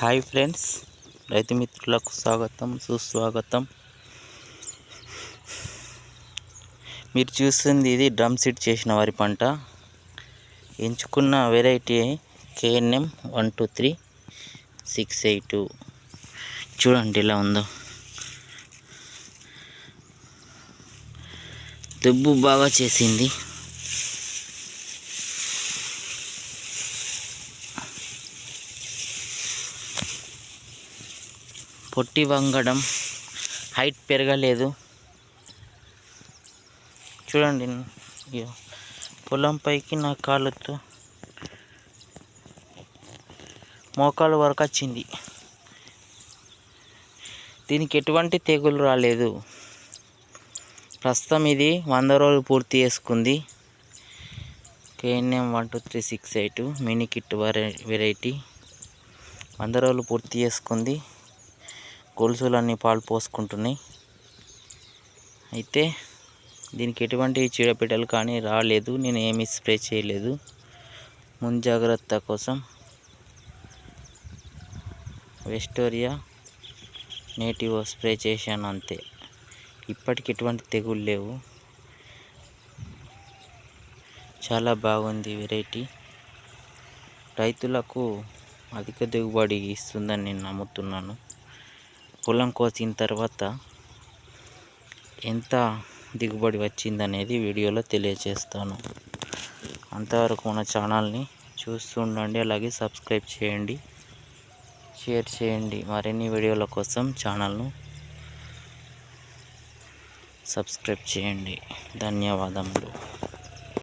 Hi friends రైతు మిత్రులకు స్వాగతం సుస్వాగతం. మీరు చూస్తుంది ఇది డ్రమ్ సీడ్ చేసిన వరి పంట. ఎంచుకున్న variety KNM one two three six eight చూడండి ఎలా ఉందో. దుబ్బు బాగా చేసింది. పొట్టి వంగడం. హైట్ పెరగలేదు. చూడండి పొలం పైకి నా కాళ్ళతో మోకాలు వరకు వచ్చింది. దీనికి ఎటువంటి తెగులు రాలేదు. ప్రస్తుతం ఇది వంద రోజులు పూర్తి చేసుకుంది. KNM one two three six eight mini kit variety. వంద రోజులు పూర్తి చేసుకుంది. గొలుసులన్నీ పాలు పోసుకుంటున్నాయి. అయితే దీనికి ఎటువంటి చీడపీడలు కానీ రాలేదు. నేను ఏమి స్ప్రే చేయలేదు. ముందు జాగ్రత్త కోసం వెస్టోరియా నేటివ్ స్ప్రే చేశాను అంతే. ఇప్పటికి ఎటువంటి తెగులు లేవు. చాలా బాగుంది వెరైటీ. రైతులకు అధిక దిగుబడి ఇస్తుందని నేను నమ్ముతున్నాను. పొలం కోసిన తర్వాత ఎంత దిగుబడి వచ్చిందనేది వీడియోలో తెలియజేస్తాను అంతవరకు మన ఛానల్ని చూస్తుండండి అలాగే సబ్స్క్రైబ్ చేయండి. షేర్ చేయండి. మరిన్ని వీడియోల కోసం ఛానల్ను సబ్స్క్రైబ్ చేయండి. ధన్యవాదములు.